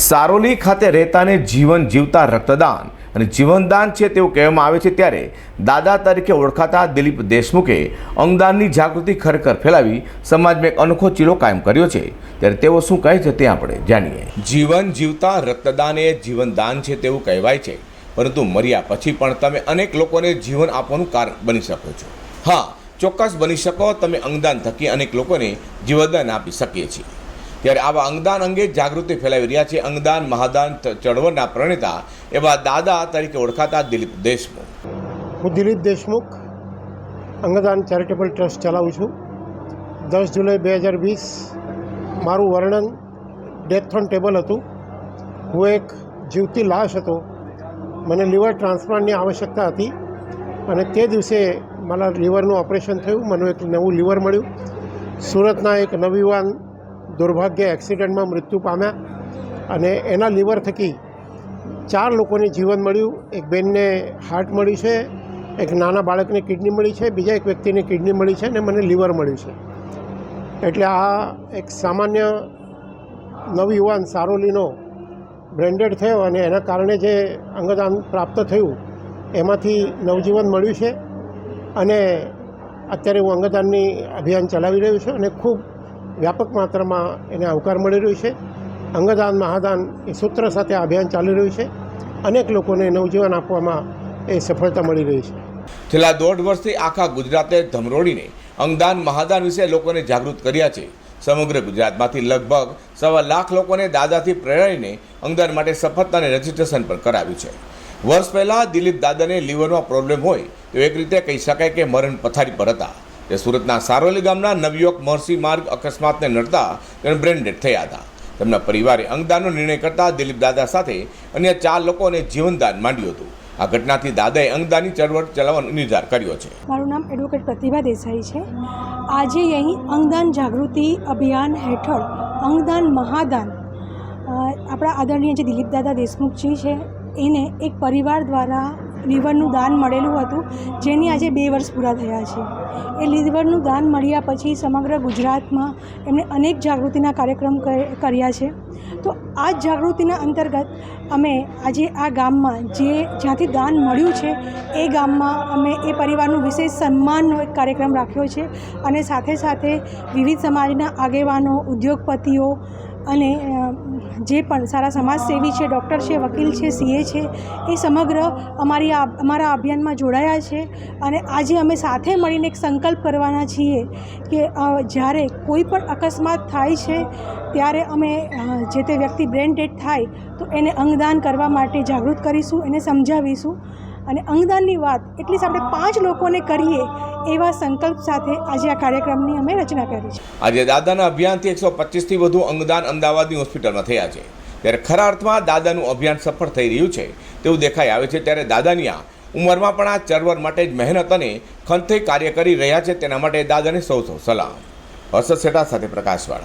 સારોલી ખાતે રહેતાને જીવન જીવતા રક્તદાન. અને જીવનદાન છે તેવું કહેવામાં આવે છે ત્યારે દાદા તરીકે ઓળખાતા દિલીપ દેશમુખે અંગદાનની જાગૃતિ ખરેખર ફેલાવી સમાજમાં એક અનોખો ચીરો કાયમ કર્યો છે. ત્યારે તેઓ શું કહે છે તે આપણે જાણીએ. જીવન જીવતા રક્તદાન એ જીવનદાન છે તેવું કહેવાય છે. પરંતુ મર્યા પછી પણ તમે અનેક લોકોને જીવન આપવાનું કારણ બની શકો છો. હા, ચોક્કસ બની શકો, તમે અંગદાન થકી અનેક લોકોને જીવનદાન આપી શકીએ છીએ. ત્યારે આવા અંગદાન અંગે જાગૃતિ ફેલાવી રહ્યા છે. અંગદાન, મહાદાન ચળવળના પ્રણેતા એવા દાદા તરીકે ઓળખાતા દિલીપ દેશમુખ. હું દિલીપ દેશમુખ અંગદાન ચેરિટેબલ ટ્રસ્ટ ચલાવું છું. દસ જુલાઈ બે હજાર વીસ મારું વર્ણન ડેથ ઓન ટેબલ હતું. હું એક જીવતી લાશ હતો. મને લીવર ટ્રાન્સપ્લાન્ટની આવશ્યકતા હતી અને તે દિવસે મારા લીવરનું ઓપરેશન થયું. મને એક નવું લીવર મળ્યું. સુરતના એક નવયુવાન દુર્ભાગ્ય એક્સિડન્ટમાં મૃત્યુ પામ્યા અને એના લીવર થકી ચાર લોકોને જીવન મળ્યું. એક બેનને હાર્ટ મળ્યું છે, એક નાના બાળકને કિડની મળી છે, બીજા એક વ્યક્તિને કિડની મળી છે અને મને લીવર મળ્યું છે. એટલે આ એક સામાન્ય નવયુવાન સારોલીનો બ્રેન્ડેડ થયો અને એના કારણે જે અંગદાન પ્રાપ્ત થયું, એમાંથી નવજીવન મળ્યું છે. અને અત્યારે હું અંગદાનની અભિયાન ચલાવી રહ્યું છું અને ખૂબ વ્યાપક માત્રામાં એને આવકાર મળી રહ્યો છે. અંગદાન, મહાદાન એ સૂત્ર સાથે અભિયાન ચાલી રહ્યું છે. અનેક લોકોને નવજીવન આપવામાં એ સફળતા મળી રહી છે. છેલ્લા દોઢ વર્ષથી આખા ગુજરાતે ધમરોડીને અંગદાન, મહાદાન વિશે લોકોને જાગૃત કર્યા છે. સમગ્ર ગુજરાતમાંથી લગભગ સવા લાખ લોકોને દાદાથી પ્રેરાઈને અંગદાન માટે અને રજીસ્ટ્રેશન પણ કરાવ્યું છે. વર્ષ પહેલાં દિલીપ દાદાને લીવરમાં પ્રોબ્લેમ હોય તો એક રીતે કહી શકાય કે મરણ પથારી પર હતા. તે સુરતના સારોલી ગામના નવયુવક મહર્ષિ માર્ગ અકસ્માતને નડતા તેણે બ્રેન્ડેડ થયા હતા. તેમના પરિવારે અંગદાનનો નિર્ણય કરતા દિલીપ દાદા સાથે અન્ય ચાર લોકોને જીવનદાન માંડ્યું હતું. આ ઘટનાથી દાદાએ અંગદાનની ચળવળ ચલાવવાનો નિર્ધાર કર્યો છે. મારું નામ એડવોકેટ પ્રતિભા દેસાઈ છે. આજે અહીં અંગદાન જાગૃતિ અભિયાન હેઠળ અંગદાન મહાદાન આપણા આદરણીય જે દિલીપ દાદા દેશમુખજી છે, એને એક પરિવાર દ્વારા લીવરનું દાન મળેલું હતું, જેની આજે બે વર્ષ પૂરા થયા છે. એ લીવરનું દાન મળ્યા પછી સમગ્ર ગુજરાતમાં એમણે અનેક જાગૃતિના કાર્યક્રમ કર્યા છે. તો આ જાગૃતિના અંતર્ગત અમે આજે આ ગામમાં જે જ્યાંથી દાન મળ્યું છે, એ ગામમાં અમે એ પરિવારનું વિશેષ સન્માનનો એક કાર્યક્રમ રાખ્યો છે અને સાથે સાથે વિવિધ સમાજના આગેવાનો, ઉદ્યોગપતિઓ અને જે પણ સારા સમાજસેવી છે, ડૉક્ટર છે, વકીલ છે સીએ છે, એ સમગ્ર અમારી અમારા અભિયાનમાં જોડાયા છે. અને આજે અમે સાથે મળીને એક સંકલ્પ કરવાના છીએ કે જ્યારે કોઈ પણ અકસ્માત થાય છે, ત્યારે અમે જે તે વ્યક્તિ બ્રેન ડેડ થાય, તો એને અંગદાન કરવા માટે જાગૃત કરીશું, એને સમજાવીશું. અને અંગદાનની વાત એટલીસ્ટ આપણે પાંચ લોકોને કરીએ એવા સંકલ્પ સાથે આજે આ કાર્યક્રમની અમે રચના કરી છે. આજે દાદાના અભિયાનથી એકસો પચીસથી વધુ અંગદાન અમદાવાદની હોસ્પિટલમાં થયા છે. ત્યારે ખરા અર્થમાં દાદાનું અભિયાન સફળ થઈ રહ્યું છે તેવું દેખાઈ આવે છે. ત્યારે દાદાની આ ઉંમરમાં પણ આ ચળવળ માટે જ મહેનત અને ખંતથી કાર્ય કરી રહ્યા છે. તેના માટે દાદાને સૌ સૌ સલામ. હર્ષદ શેઠા સાથે પ્રકાશવાળા.